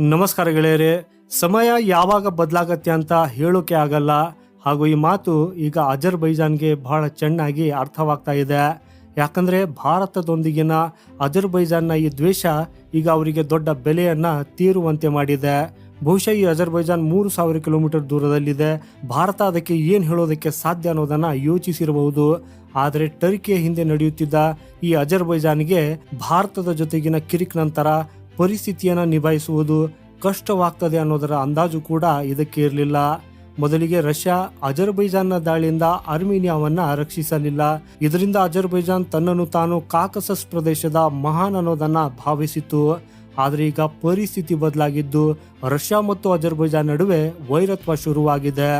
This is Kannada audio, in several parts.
ನಮಸ್ಕಾರ ಗೆಳೆಯರೇ, ಸಮಯ ಯಾವಾಗ ಬದಲಾಗತ್ತೆ ಅಂತ ಹೇಳೋಕೆ ಆಗಲ್ಲ. ಹಾಗೂ ಈ ಮಾತು ಈಗ ಅಜರ್ಬೈಜಾನ್ಗೆ ಬಹಳ ಚೆನ್ನಾಗಿ ಅರ್ಥವಾಗ್ತಾ ಇದೆ. ಯಾಕಂದ್ರೆ ಭಾರತದೊಂದಿಗಿನ ಅಜರ್ಬೈಜಾನ್ನ ಈ ದ್ವೇಷ ಈಗ ಅವರಿಗೆ ದೊಡ್ಡ ಬೆಲೆಯನ್ನ ತೀರುವಂತೆ ಮಾಡಿದೆ. ಬಹುಶಃ ಈ ಅಜರ್ಬೈಜಾನ್ ಮೂರು ಸಾವಿರ ಕಿಲೋಮೀಟರ್ ದೂರದಲ್ಲಿದೆ. ಭಾರತ ಅದಕ್ಕೆ ಏನು ಹೇಳೋದಕ್ಕೆ ಸಾಧ್ಯ ಅನ್ನೋದನ್ನ ಯೋಚಿಸಿರಬಹುದು. ಆದರೆ ಟರ್ಕಿಯ ಹಿಂದೆ ನಡೆಯುತ್ತಿದ್ದ ಈ ಅಜರ್ಬೈಜಾನ್ಗೆ ಭಾರತದ ಜೊತೆಗಿನ ಕಿರಿಕ್ ನಂತರ ಪರಿಸ್ಥಿತಿಯನ್ನು ನಿಭಾಯಿಸುವುದು ಕಷ್ಟವಾಗ್ತದೆ ಅನ್ನೋದರ ಅಂದಾಜು ಕೂಡ ಇದಕ್ಕೆ ಇರಲಿಲ್ಲ. ಮೊದಲಿಗೆ ರಷ್ಯಾ ಅಜರ್ಬೈಜಾನ್ನ ದಾಳಿಯಿಂದ ಅರ್ಮೇನಿಯಾವನ್ನ ರಕ್ಷಿಸಲಿಲ್ಲ. ಇದರಿಂದ ಅಜರ್ಬೈಜಾನ್ ತನ್ನನ್ನು ತಾನು ಕಾಕಸಸ್ ಪ್ರದೇಶದ ಮಹಾನ್ ಅನ್ನೋದನ್ನ ಭಾವಿಸಿತು ಆದರೆ ಈಗ ಪರಿಸ್ಥಿತಿ ಬದಲಾಗಿದ್ದು ರಷ್ಯಾ ಮತ್ತು ಅಜರ್ಬೈಜಾನ್ ನಡುವೆ ವೈರತ್ವ ಶುರುವಾಗಿದೆ.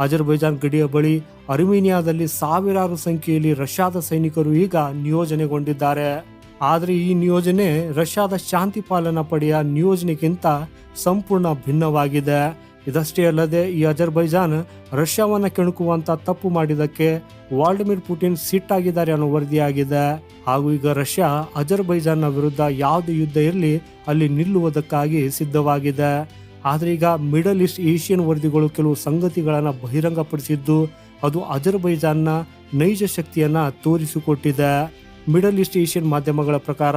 ಅಜರ್ಬೈಜಾನ್ ಗಡಿಯ ಬಳಿ ಅರ್ಮೇನಿಯಾದಲ್ಲಿ ಸಾವಿರಾರು ಸಂಖ್ಯೆಯಲ್ಲಿ ರಷ್ಯಾದ ಸೈನಿಕರು ಈಗ ನಿಯೋಜನೆಗೊಂಡಿದ್ದಾರೆ. ಆದರೆ ಈ ನಿಯೋಜನೆ ರಷ್ಯಾದ ಶಾಂತಿ ಪಾಲನಾ ಪಡೆಯ ನಿಯೋಜನೆಗಿಂತ ಸಂಪೂರ್ಣ ಭಿನ್ನವಾಗಿದೆ. ಇದಷ್ಟೇ ಅಲ್ಲದೆ ಈ ಅಜರ್ಬೈಜಾನ್ ರಷ್ಯಾವನ್ನ ಕೆಣಕುವಂತ ತಪ್ಪು ಮಾಡಿದಕ್ಕೆ ವಾಲ್ಡಿಮಿರ್ ಪುಟಿನ್ ಸಿಟ್ಟಾಗಿದ್ದಾರೆ ಅನ್ನೋ ವರದಿಯಾಗಿದೆ. ಹಾಗೂ ಈಗ ರಷ್ಯಾ ಅಜರ್ಬೈಜಾನ್ನ ವಿರುದ್ಧ ಯಾವುದೇ ಯುದ್ಧ ಇರಲಿ ಅಲ್ಲಿ ನಿಲ್ಲುವುದಕ್ಕಾಗಿ ಸಿದ್ಧವಾಗಿದೆ. ಆದ್ರೆ ಈಗ ಮಿಡಲ್ ಈಸ್ಟ್ ಏಷ್ಯನ್ ವರದಿಗಳು ಕೆಲವು ಸಂಗತಿಗಳನ್ನು ಬಹಿರಂಗಪಡಿಸಿದ್ದು ಅದು ಅಜರ್ಬೈಜಾನ್ನ ನೈಜ ಶಕ್ತಿಯನ್ನ ತೋರಿಸಿಕೊಟ್ಟಿದೆ. ಮಿಡಲ್ ಈಸ್ಟ್ ಏಷ್ಯನ್ ಮಾಧ್ಯಮಗಳ ಪ್ರಕಾರ,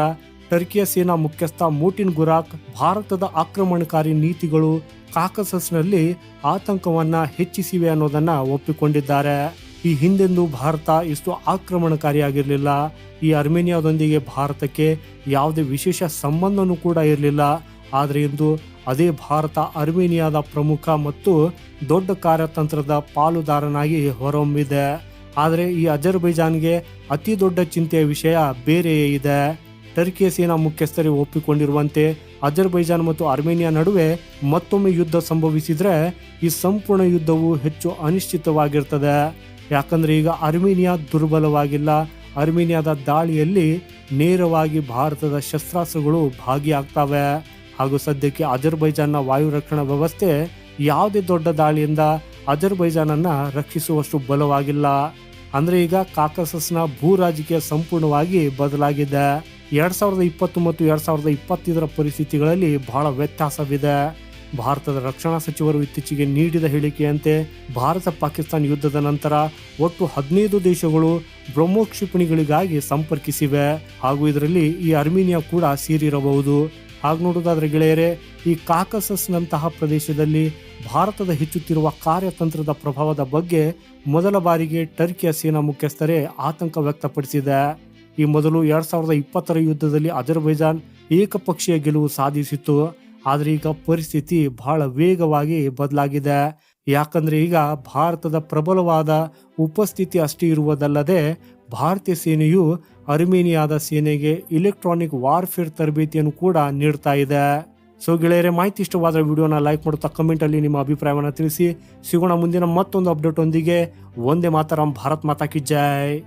ಟರ್ಕಿಯ ಸೇನಾ ಮುಖ್ಯಸ್ಥ ಮೋಟಿನ್ ಗುರಾಕ್ ಭಾರತದ ಆಕ್ರಮಣಕಾರಿ ನೀತಿಗಳು ಕಾಕಸಸ್ನಲ್ಲಿ ಆತಂಕವನ್ನ ಹೆಚ್ಚಿಸಿವೆ ಅನ್ನೋದನ್ನ ಒಪ್ಪಿಕೊಂಡಿದ್ದಾರೆ. ಈ ಹಿಂದೆಂದೂ ಭಾರತ ಇಷ್ಟು ಆಕ್ರಮಣಕಾರಿಯಾಗಿರಲಿಲ್ಲ. ಈ ಅರ್ಮೇನಿಯಾದೊಂದಿಗೆ ಭಾರತಕ್ಕೆ ಯಾವುದೇ ವಿಶೇಷ ಸಂಬಂಧನೂ ಕೂಡ ಇರಲಿಲ್ಲ. ಆದರೆ ಇಂದು ಅದೇ ಭಾರತ ಅರ್ಮೇನಿಯಾದ ಪ್ರಮುಖ ಮತ್ತು ದೊಡ್ಡ ಕಾರ್ಯತಂತ್ರದ ಪಾಲುದಾರನಾಗಿ ಹೊರಹೊಮ್ಮಿದೆ. ಆದರೆ ಈ ಅಜರ್ಬೈಜಾನ್ಗೆ ಅತಿ ದೊಡ್ಡ ಚಿಂತೆಯ ವಿಷಯ ಬೇರೆಯೇ ಇದೆ. ಟರ್ಕಿಯ ಸೇನಾ ಮುಖ್ಯಸ್ಥರೇ ಒಪ್ಪಿಕೊಂಡಿರುವಂತೆ ಅಜರ್ಬೈಜಾನ್ ಮತ್ತು ಅರ್ಮೇನಿಯಾ ನಡುವೆ ಮತ್ತೊಮ್ಮೆ ಯುದ್ಧ ಸಂಭವಿಸಿದರೆ ಈ ಸಂಪೂರ್ಣ ಯುದ್ಧವು ಹೆಚ್ಚು ಅನಿಶ್ಚಿತವಾಗಿರ್ತದೆ. ಯಾಕಂದ್ರೆ ಈಗ ಅರ್ಮೇನಿಯಾ ದುರ್ಬಲವಾಗಿಲ್ಲ. ಅರ್ಮೇನಿಯಾದ ದಾಳಿಯಲ್ಲಿ ನೇರವಾಗಿ ಭಾರತದ ಶಸ್ತ್ರಾಸ್ತ್ರಗಳು ಭಾಗಿಯಾಗ್ತವೆ. ಹಾಗೂ ಸದ್ಯಕ್ಕೆ ಅಜರ್ಬೈಜಾನ್ನ ವಾಯು ರಕ್ಷಣಾ ವ್ಯವಸ್ಥೆ ಯಾವುದೇ ದೊಡ್ಡ ದಾಳಿಯಿಂದ ಅಜರ್ಬೈಜಾನನ್ನ ರಕ್ಷಿಸುವಷ್ಟು ಬಲವಾಗಿಲ್ಲ. ಅಂದ್ರೆ ಈಗ ಕಾಕಸಸ್ನ ಭೂ ರಾಜಕೀಯ ಸಂಪೂರ್ಣವಾಗಿ ಬದಲಾಗಿದೆ. ಎರಡ್ ಸಾವಿರದ ಇಪ್ಪತ್ತು ಮತ್ತು ಎರಡ್ ಸಾವಿರದ ಇಪ್ಪತ್ತೈದರ ಪರಿಸ್ಥಿತಿಗಳಲ್ಲಿ ಬಹಳ ವ್ಯತ್ಯಾಸವಿದೆ. ಭಾರತದ ರಕ್ಷಣಾ ಸಚಿವರು ಇತ್ತೀಚೆಗೆ ನೀಡಿದ ಹೇಳಿಕೆಯಂತೆ ಭಾರತ ಪಾಕಿಸ್ತಾನ ಯುದ್ಧದ ನಂತರ ಒಟ್ಟು ಹದಿನೈದು ದೇಶಗಳು ಬ್ರಹ್ಮೋ ಕ್ಷಿಪಣಿಗಳಿಗಾಗಿ ಸಂಪರ್ಕಿಸಿವೆ. ಹಾಗೂ ಇದರಲ್ಲಿ ಈ ಅರ್ಮೇನಿಯಾ ಕೂಡ ಸೇರಿರಬಹುದು. ಹಾಗೆ ನೋಡೋದಾದ್ರೆ ಗೆಳೆಯರೇ, ಈ ಕಾಕಸಸ್ನಂತಹ ಪ್ರದೇಶದಲ್ಲಿ ಭಾರತದ ಹೆಚ್ಚುತ್ತಿರುವ ಕಾರ್ಯತಂತ್ರದ ಪ್ರಭಾವದ ಬಗ್ಗೆ ಮೊದಲ ಬಾರಿಗೆ ಟರ್ಕಿಯ ಸೇನಾ ಮುಖ್ಯಸ್ಥರೇ ಆತಂಕ ವ್ಯಕ್ತಪಡಿಸಿದೆ. ಈ ಮೊದಲು ಎರಡ್ ಸಾವಿರದ ಇಪ್ಪತ್ತರ ಯುದ್ಧದಲ್ಲಿ ಅಜರ್ಬೈಜಾನ್ ಏಕಪಕ್ಷೀಯ ಗೆಲುವು ಸಾಧಿಸಿತ್ತು. ಆದರೆ ಈಗ ಪರಿಸ್ಥಿತಿ ಬಹಳ ವೇಗವಾಗಿ ಬದಲಾಗಿದೆ. ಯಾಕಂದ್ರೆ ಈಗ ಭಾರತದ ಪ್ರಬಲವಾದ ಉಪಸ್ಥಿತಿ ಅಷ್ಟೇ ಇರುವುದಲ್ಲದೆ ಭಾರತೀಯ ಸೇನೆಯು ಅರ್ಮೇನಿಯಾದ ಸೇನೆಗೆ ಇಲೆಕ್ಟ್ರಾನಿಕ್ ವಾರ್ಫೇರ್ ತರಬೇತಿಯನ್ನು ಕೂಡ ನೀಡ್ತಾ ಇದೆ. ಸೊ ಗೆಳೆಯರೆ, ಮಾಹಿತಿ ಇಷ್ಟವಾದ ವಿಡಿಯೋನ ಲೈಕ್ ಮಾಡುತ್ತಾ ಕಮೆಂಟ್ ಅಲ್ಲಿ ನಿಮ್ಮ ಅಭಿಪ್ರಾಯವನ್ನು ತಿಳಿಸಿ. ಸಿಗೋಣ ಮುಂದಿನ ಮತ್ತೊಂದು ಅಪ್ಡೇಟ್ ಒಂದಿಗೆ. ಒಂದೇ ಮಾತರಂ, ಭಾರತ್ ಮಾತಾ ಕಿ ಜೈ.